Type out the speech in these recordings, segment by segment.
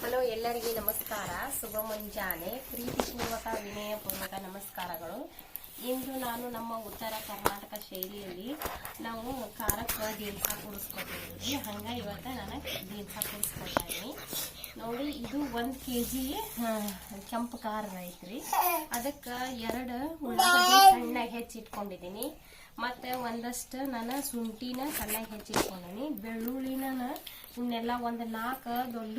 Hello ಎಲ್ಲರಿಗೆ ನಮಸ್ಕಾರ. ಶುಭ ಮುಂಜಾನೆ. ಪ್ರೀತಿ ಪೂರ್ವಕ ವಿನಯ ಪೂರ್ವಕ ನಮಸ್ಕಾರಗಳು. ಇಂದು ನಾನು ನಮ್ಮ ಉತ್ತರ ಕರ್ನಾಟಕ ಶೈಲಿಯಲ್ಲಿ ನಾವು ಖಾರಕ್ಕೆ ದೀನ್ಸ ಕೂಡಿಸ್ಕೊತೀವಿ ಹಂಗ ಇವತ್ತ ನಾನು ದೀನ್ಸ ಕೂಡಿಸ್ಕೊತಾ ಇದೀನಿ ನೋಡಿ, ಇದು ಒಂದು ಕೆ ಜಿ ಕೆಂಪು ಖಾರ ಐತ್ರಿ. ಅದಕ್ಕೆ ಎರಡು ಉಳ್ಳಾಗಡ್ಡಿ ಸಣ್ಣಗೆ ಹೆಚ್ಚಿಟ್ಕೊಂಡಿದ್ದೀನಿ. ಮತ್ತೆ ಒಂದಷ್ಟು ನಾನು ಶುಂಠಿನ ಸಣ್ಣಗೆ ಹೆಚ್ಚಿಟ್ಕೊಂಡೀನಿ. ಬೆಳ್ಳುಳ್ಳಿನ ಇವನ್ನೆಲ್ಲ ಒಂದು ನಾಲ್ಕು ದೊಡ್ಡ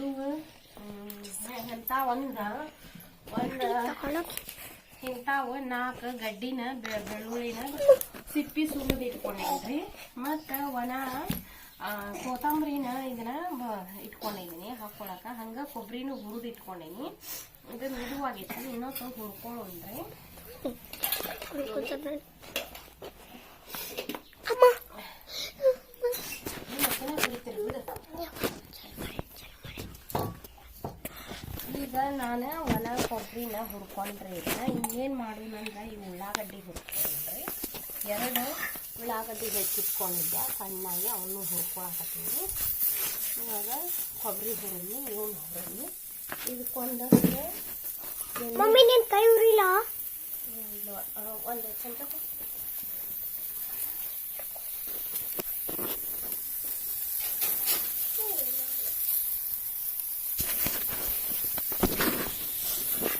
ಎಂತ ಒಂದ, ಒಂದು ಇಂಥವು ನಾಲ್ಕು ಗಡ್ಡಿನ ಬೆಳ್ಳುಳ್ಳಿನ ಸಿಪ್ಪಿ ಸುಲಿದು ಮತ್ತ ಮತ್ತು ಒಣ ಕೊತ್ತಂಬರಿನ ಇದನ್ನ ಇಟ್ಕೊಂಡಿದ್ದೀನಿ ಹಾಕೊಳಕ. ಹಂಗ ಕೊಬ್ಬರಿನೂ ಹುರಿದು ಇಟ್ಕೊಂಡೀನಿ. ಇದು ಮಿದುವಾಗೈತಿ ಇನ್ನೊಂದು ಸ್ವಲ್ಪ ಬಿಡು. ಈಗ ನಾನು ಒಣ ಕೊಬ್ಬರಿನ ಹುರ್ಕೊಂಡ್ರಿ. ಇದನ್ನ ಇನ್ನೇನು ಮಾಡೋಣಂದ್ರೆ ಈ ಉಳ್ಳಾಗಡ್ಡಿ ಹುರ್ಕೊಂಡ್ರಿ. ಎರಡು ಉಳ್ಳಾಗಡ್ಡಿ ಹೆಚ್ಚಿಟ್ಕೊಂಡಿದ್ದೆ ಸಣ್ಣಾಗಿ ಅವನು ಹುರ್ಕೊಳಕತ್ತೀನಿ ಇವಾಗ ಕೊಬ್ಬರಿ ಹುರಿದ್ನಿ ಇವನು ಹುರಿದ್ನಿ ಇದಕ್ಕೊಂದಷ್ಟು ಎಣ್ಣೆ- ಮಮ್ಮಿ ನಿನ್ ಕೈ ಉರಿಲ್ಲ ಇಲ್ಲ, ಆ, ಒಂದು ಚಮಚ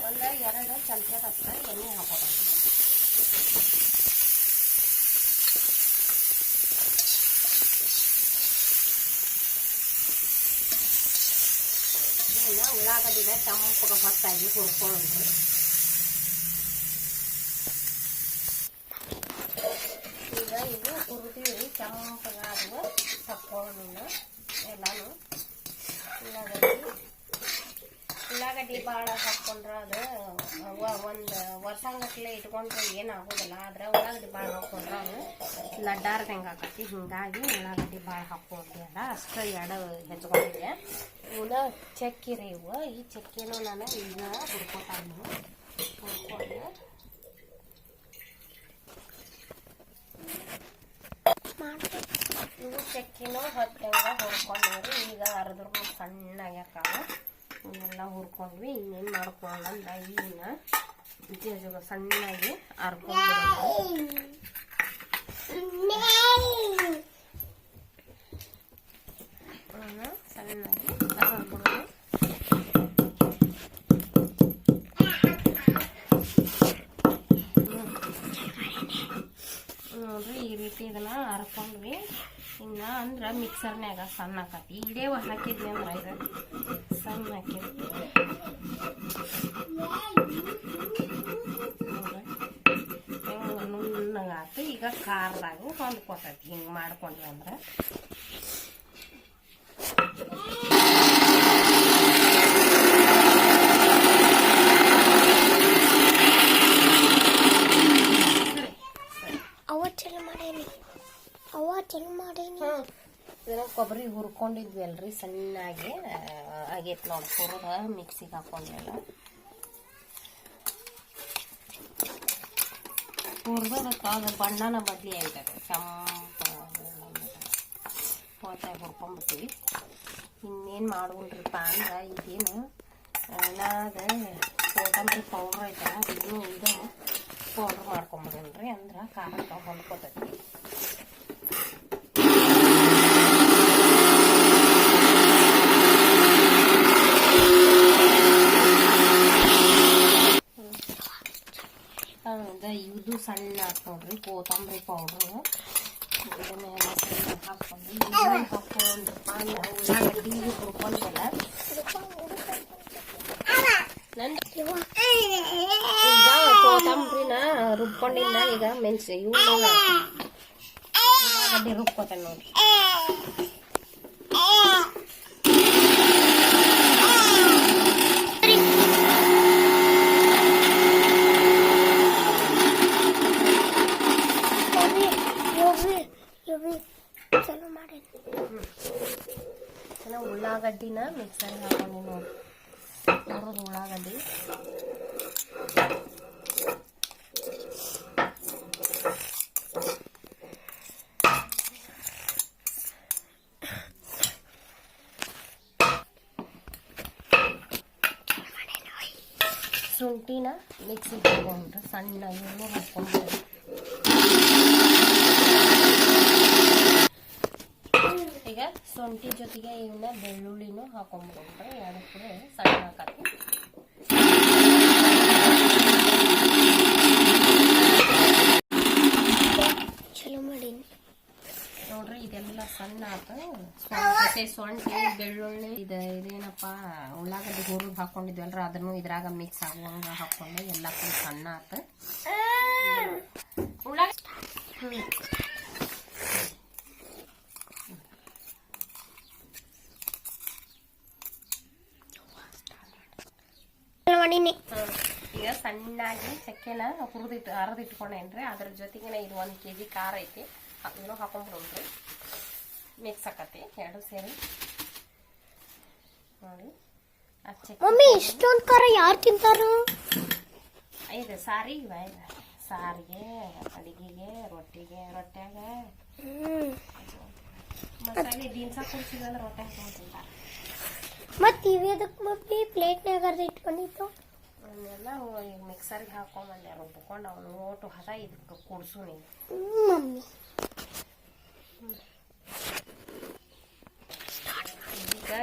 ಒಂದ ಎರಡು ಚಮಚ ಹತ್ರ ಎಣ್ಣೆ ಹಾಕೋಬೇಕು ಇದನ್ನ ಉಳ್ಳಾಗಡ್ಡಿನ ಕೆಂಪಗೆ ಹೊತ್ತಾಗಿ ಹುರ್ಕೊಳ್ಳೋದು. ಈಗ ಇದು ಹುರಿದೀವಿ ಕೆಂಪಗಾಗುವ ತಕ್ಕೊಂಡು ಎಲ್ಲಾನು ಉಳ್ಳಾಗಡ್ಡಿ ಉಳ್ಳಾಗಡ್ಡಿ ಭಾಳ ಹಾಕ್ಕೊಂಡ್ರೆ ಅದು ಒಂದು ವರ್ಷಂಗಟ್ಲೆ ಇಟ್ಕೊಂಡ್ರೆ ಏನಾಗೋದಿಲ್ಲ ಆದ್ರೆ ಉಳ್ಳಾಗಡ್ಡಿ ಭಾಳ ಹಾಕ್ಕೊಂಡ್ರೆ ಅದು ಲಡ್ಡಾರ್ದಂಗೆ ಆಕತಿ ಹಿಂಗಾಗಿ ಉಳ್ಳಾಗಡ್ಡಿ ಭಾಳ ಹಾಕ್ಕೊಂಡ್ಬೇಡ ಅಷ್ಟು ಎರಡು ಹೆಚ್ಕೊಂಡಿದ್ದೆ. ಇವನ್ನ ಚಕ್ಕಿರಿ ಇವು ಈ ಚಕ್ಕಿನೂ ನಾನು ಈಗ ಹುರ್ಕೊತಾನು ಹುಡ್ಕೊಂಡು ಇವು ಚಕ್ಕಿನೂ ಹೊತ್ತಂಗ ಹುರ್ಕೊಂಡ್ರಿ ಈಗ ಅರ್ದ್ರ ಸಣ್ಣಾಗ್ಯಾಕ ಇವನ್ನೆಲ್ಲ ಹುರ್ಕೊಂಡ್ವಿ ಇನ್ನೇನು ಮಾಡ್ಕೊಳ್ಳೋಣ ಅಂದ್ರೆ ಈಗಿನ ಜಗ ಸಣ್ಣಾಗಿ ಇವನ್ನ ಸಣ್ಣಾಗಿ ನೋಡ್ರಿ ಈ ರೀತಿ ಇದನ್ನ ಹರ್ಕೊಂಡ್ವಿ ಇನ್ನ ಅಂದ್ರ ಮಿಕ್ಸರ್ನ್ಯಾಗ ಸಣ್ಣ ಹಾಕತಿ ಇಡೇ ಹಾಕಿದ್ವಿ ಅಂದ್ರೆ ಇದು. ಸಣ್ಣ ಹಾಕಿದ್ವಿ ನುಣ್ಣಗಾತು ಈಗ ಖಾರದಾಗ ಹೊಂದ್ಕೊತೈತಿ ಹಿಂಗೆ ಮಾಡ್ಕೊಂಡ್ವಿ ಅಂದ್ರ ಅವ ಚಲೋ ಮಾಡೇನಿ ಅವ ಚಲೋ ಮಾಡೇನಿ ಇದನ್ನ ಕೊಬ್ಬರಿ ಹುರ್ಕೊಂಡಿದ್ವಿ ಅಲ್ರಿ ಸಣ್ಣಾಗಿ ಆಗೈತೆ ನೋಡಿ ಹುರಿದ ಮಿಕ್ಸಿಗೆ ಹಾಕೊಂಡೆಲ್ಲ. ಹುರಿದದಕ್ಕೆ ಅದು ಬಣ್ಣನ ಬದಲಿ ಆಗಿದೆ ಕೆಂಪು ಹೋತಾಗ ಹುರ್ಕೊಂಬಿಡ್ತೀವಿ. ಇನ್ನೇನು ಮಾಡುವಲ್ರಿಪ್ಪ ಅಂದ್ರೆ ಇದೇನು ನಾದ ಕೊತ್ತಂಬರಿ ಪೌಡ್ರ್ ಐತಲ್ಲ ಇದನ್ನು ಇದು ಪೌಡ್ರ್ ಮಾಡ್ಕೊಂಬಿಡಲ್ರಿ ಅಂದ್ರೆ ಕಾರ ಹೊಂದ್ಕೊತೈತಿ ಹೌದಾ ಇದು ಸಣ್ಣ ಹಾಕಿ ನೋಡ್ರಿ ಕೊತ್ತಂಬರಿ ಪೌಡ್ರು ಇದನ್ನೆಲ್ಲ ಹಾಕೊಂಡು ಹಾಕ್ಕೊಂಡ್ರಪ್ಪ ನಾವು ಉಳ್ಳಾಗಡ್ಡಿ ಹುರ್ಕೊಂಡಲ್ಲ ಈಗ ಕೊತ್ತಂಬರಿನ ರುಬ್ಕೊಂಡಿಲ್ಲ ಈಗ ಮೆಣಸು ಇವು ಉಳ್ಳಾಗಡ್ಡಿ ರುಬ್ಕೋತಾನೆ ನೋಡ್ರಿ ಮಮ್ಮಿ ಯೋಗಿ ಯೋಗಿ ಚಲೋ ಮಾಡೇನಿ ನಾನು ಉಳ್ಳಾಗಡ್ಡಿನ ಮಿಕ್ಸರ್ಗೆ ಹಾಕೊಂಡಿ ನೋಡಿ ಹುರಿದು ಉಳ್ಳಾಗಡ್ಡಿ ಶುಂಠಿನ ಮಿಕ್ಸಿಗೆ ಹಾಕೊಂಡ್ರೆ ಸಣ್ಣ ಇವನು ಹಾಕೊಂಡು ಈಗ ಶುಂಠಿ ಜೊತೆಗೆ ಇವನ್ನ ಬೆಳ್ಳುಳ್ಳಿನೂ ಹಾಕೊಂಡ್ಬಿಟ್ರೆ ಎರಡು ಕೂಡ ಸಣ್ಣ ಹಾಕತ್ತಿ ಚಲೋ ಮಾಡೀನಿ ನೋಡ್ರಿ ಇದೆಲ್ಲ ಸಣ್ಣ ಆತ ಮತ್ತೆ ಸೊಂಟಿ ಬೆಳ್ಳುಳ್ಳಿ ಇದು ಇದೇನಪ್ಪ, ಉಳ್ಳಾಗಡ್ಡಿ ಹುರಿದು ಹಾಕೊಂಡಿದ್ವಲ್ರ, ಅದನ್ನು ಇದ್ರಾಗ ಮಿಕ್ಸ್ ಆಗುವಂಗ ಹಾಕೊಂಡು ಎಲ್ಲ ಫುಲ್ ಸಣ್ಣ ಆತ. ಈಗ ಸಣ್ಣಾಗಿ ಚಕ್ಕೆನ ಹುರಿದಿಟ್ಟು ಅರದಿಟ್ಕೊಂಡೇನ್ರಿ, ಅದ್ರ ಜೊತೆಗೆ ಇದು ಒಂದು ಕೆ ಜಿ ಖಾರ ಐತಿ, ಅದನ್ನು ಹಾಕೊಂಡ್ಬಿಡ್ರಿ ಮಿಕ್ಸ್ ಆಕತಿ ಎರಡು ಸೇರಿ. ನೋಡಿ ಮಮ್ಮಿ ಇಷ್ಟೊಂದು ಖಾರ ಯಾರು ತಿಂತಾರು? ಇದು ಸಾರಿ ಇವ ಸಾರಿಗೆ ಅಡಿಗೆಗೆ ರೊಟ್ಟಿಗೆ ರೊಟ್ಯಾಗ. ಮಸಾಲೆ ದೀನ್ಸ ಕುಡಿಸಿದ್ರೆ ರೊಟ್ಟೆ ಹಾಕೊಂಡು ತಿಂತಾರೆ. ಮತ್ತೆ ಇವೆ ಅದಕ್ಕೆ ಮಮ್ಮಿ? ಪ್ಲೇಟ್ನಾಗ ಅರ್ಧ ಇಟ್ಕೊಂಡಿತ್ತು ಅವನ್ನೆಲ್ಲ ಈಗ ಮಿಕ್ಸರ್ಗೆ ಹಾಕೊಂಬಂದೆ ರುಬ್ಕೊಂಡು ಅವನು ಓಟು ಹದ ಇದಕ್ಕೆ ಕುಡ್ಸು ನೀನು. ಮಮ್ಮಿ.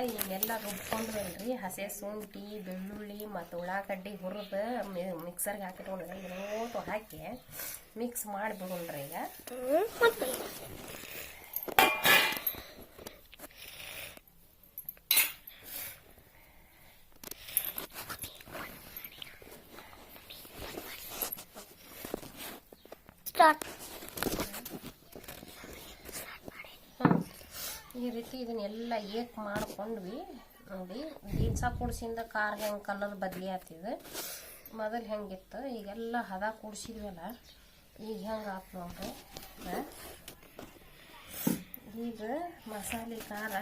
ಈಗ ಇವನ್ನೆಲ್ಲ ರುಬ್ಕೊಂಡ್ರಲ್ರಿ ಹಸೆ ಶುಂಠಿ, ಬೆಳ್ಳುಳ್ಳಿ ಮತ್ತು ಉಳ್ಳಾಗಡ್ಡಿ ಹುರಿದು ಮಿಕ್ಸರ್ಗೆ ಹಾಕಿಟ್ಕೊಂಡ್ರೆ ಓಟು ಹಾಕಿ ಮಿಕ್ಸ್ ಮಾಡಿಬಿಡೋಣ್ರಿ ಈಗ. ಸ್ಟಾರ್ಟ್ ಈ ರೀತಿ ಇದನ್ನೆಲ್ಲ ಏಕ್ ಮಾಡ್ಕೊಂಡ್ವಿ. ನೋಡಿ ದೀನ್ಸ ಕುಡ್ಸಿಂದ ಖಾರ ಹೆಂಗೆ ಕಲರ್ ಬದಲಿ ಆತಿದೆ. ಮೊದಲು ಹೆಂಗಿತ್ತು, ಈಗೆಲ್ಲ ಹದ ಕೂಡ್ಸಿದ್ವಲ್ಲ, ಈಗ ಹೆಂಗೆ ಆತು ನೋಡ್ರಿ. ಈಗ ಮಸಾಲೆ ಖಾರ,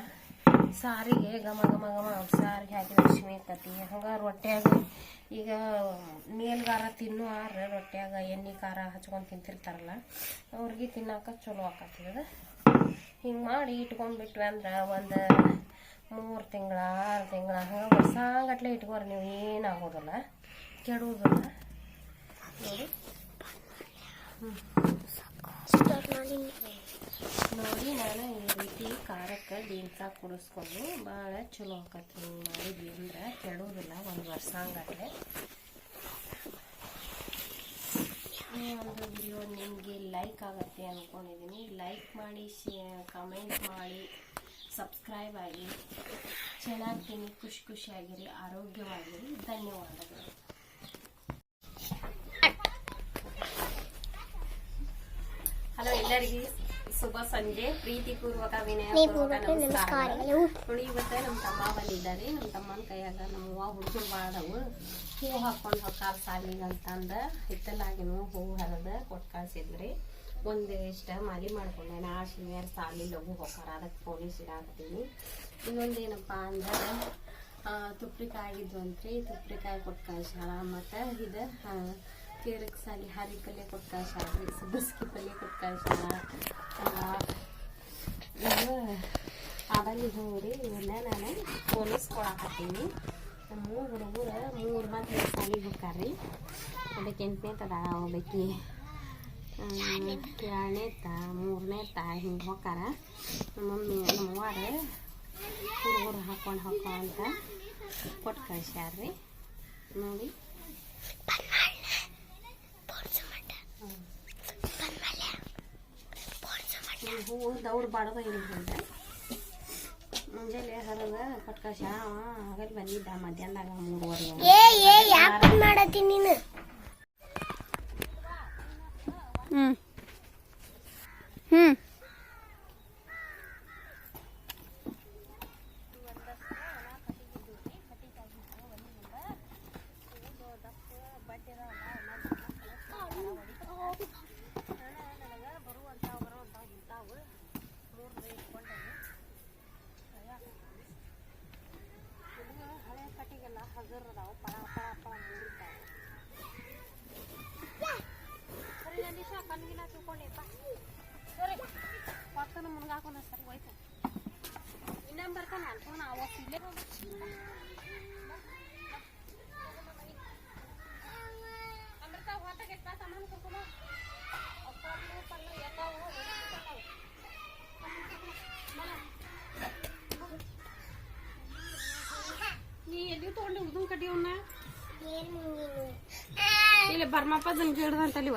ಸಾರಿಗೆ ಘಮ ಘಮ ಘಮ ಸಾರಿಗೆ ಹಾಕಿ ಲಕ್ಷ್ಮಿ ಇರ್ತತಿ ಹಂಗೆ ರೊಟ್ಟ್ಯಾಗ ಈಗ ಮೇಲ್ಗಾರ ತಿನ್ನೋ ಆರ ರೊಟ್ಟಿಯಾಗ ಎಣ್ಣೆ ಖಾರ ಹಚ್ಕೊಂಡು ತಿಂತಿರ್ತಾರಲ್ಲ, ಅವ್ರಿಗೆ ತಿನ್ನಾಕ ಚಲೋ ಆಕತಿ ಅದು ಹಿಂಗೆ ಮಾಡಿ ಇಟ್ಕೊಂಡ್ಬಿಟ್ವಿ ಅಂದ್ರೆ ಒಂದು ಮೂರು ತಿಂಗಳ, ಆರು ತಿಂಗಳ, ಹಂಗೆ ಗಟ್ಟಲೆ ಇಟ್ಕೋರಿ ನೀವು ಏನಾಗೋದಿಲ್ಲ ಕೆಡುವುದಿಲ್ಲ. ನೋಡಿ. ನೋಡಿ ನಾನು ಈ ರೀತಿ ಖಾರಕ್ಕೆ ಬೀನ್ಸ ಕುಡಿಸ್ಕೊಂಡು ಭಾಳ ಚಲೋ ಆಕತಿ ಹಿಂಗೆ ಮಾಡಿದ್ವಿ ಅಂದ್ರೆ ಕೆಡೋದಿಲ್ಲ ಒಂದು ವರ್ಷ ಹಂಗಟ್ಲೆ ಈ ಒಂದು ವಿಡಿಯೋ ನಿಮಗೆ ಲೈಕ್ ಆಗುತ್ತೆ ಅಂದ್ಕೊಂಡಿದ್ದೀನಿ ಲೈಕ್ ಮಾಡಿ ಶೇ ಕಮೆಂಟ್ ಮಾಡಿ ಸಬ್ಸ್ಕ್ರೈಬ್ ಆಗಿ. ಚೆನ್ನಾಗ್ತೀನಿ. ಖುಷಿ ಖುಷಿಯಾಗಿರಿ. ಆರೋಗ್ಯವಾಗಿರಿ. ಧನ್ಯವಾದಗಳು. ಹಲೋ ಎಲ್ಲರಿಗೂ. ಶುಭ ಸಂಜೆ. ಪ್ರೀತಿಪೂರ್ವಕ ವಿನಯ ನೋಡಿ ಇವತ್ತು ನಮ್ಮ ತಮ್ಮ ಬಂದಿದ್ದಾರೆ. ನಮ್ಮ ತಮ್ಮನ ಕೈಯಾಗ ನಮ್ಮ ಅವ್ವ ಹುಡುಗರು ಬಾಳದವು. ಹೂ ಹಾಕೊಂಡು ಹೊಕ್ಕಾರ ಸಾಲಿಗೆ ಅಂತಂದು ಹಿತ್ತಲಾಗಿನೂ ಹೂ ಹರಿದ ಕೊಟ್ಟು ಕಳ್ಸಿದ್ರಿ. ಒಂದು ಇಷ್ಟ ಮಾಲಿ ಮಾಡ್ಕೊಂಡೆ. ನಾ ಶನಿವಾರ ಸಾಲಿ ಲಘು ಹೊಕ್ಕಾರ. ಅದಕ್ಕೆ ಪೊಲೀಸ್ ಇಡಾಕತ್ತೀನಿ ಇನ್ನೊಂದು ಏನಪ್ಪ ಅಂದ್ರೆ ತುಪ್ಪಿಕಾಯಿ ತುಪ್ರಿಕಾಯಿ ಆಗಿದ್ವು ಅಂತ್ರಿ. ತುಪ್ರಿಕಾಯಿ ಕೊಟ್ಟು ಕಳ್ಸ್ಯಾಳ ಮತ್ತು ಇದು ಕೇರಕ್ ಸಾಲಿ ಹರಿ ಪಲ್ಯ ಕೊಟ್ಟು ಕಳ್ಸ್ಯಾಳ ರೀ. ಸಬ್ಬಸ್ಗಿ ಪಲ್ಯ ಕೊಟ್ಟು ಕಳ್ಸ್ಯಾಳ. ಆ, ಇದು ಆದಲ್ಲಿ ರೀ ಇವನ್ನ ನಾನು ಪೋಲಿಸ್ಕೊಳಕತ್ತೀನಿ ನಮ್ಮ ಹುಡುಗರು ಮೂರು ಮಂದಿ ಸಾಲಿಗೆ ಹೋಗ್ತಾರ್ರಿ ಅದಕ್ಕೆ ಎಂಟನೇತದ ತ ಎರಡನೇತ ತ ಹಿಂಗೆ ಹೋಗ್ತಾರ ನಮ್ಮ ಮಮ್ಮಿ ನಮ್ಮ ಅವ್ವಾರ ಹುಡುಗರು ಹಾಕೊಂಡು ಹಾಕೋ ಅಂತ ಕೊಟ್ಟು ಕಳ್ಸ್ಯಾರ್ರಿ ನೋಡಿ. ಹೂವು ದೌಡ್ ಬಾಡೋದು ಇಳಿದ್ರೆ ಮುಂಜಾನೆ ಹರದ ಕೊಟ್ಟು ಕಳ್ಸ್ಯಾಳ ಅವ ಆಗಲ್ಲಿ ಬಂದಿದ್ದ ಮಧ್ಯಾಹ್ನದಾಗ ಮೂರುವರೆ ಏ ಏ ಯಾಕೆ ಬಂದ್ ಮಾಡತ್ತಿ ನೀನು ಹ್ಮ್ ಹ್ಮ್ ಮುಗ್ದನ್ ಕಟ್ಟಿ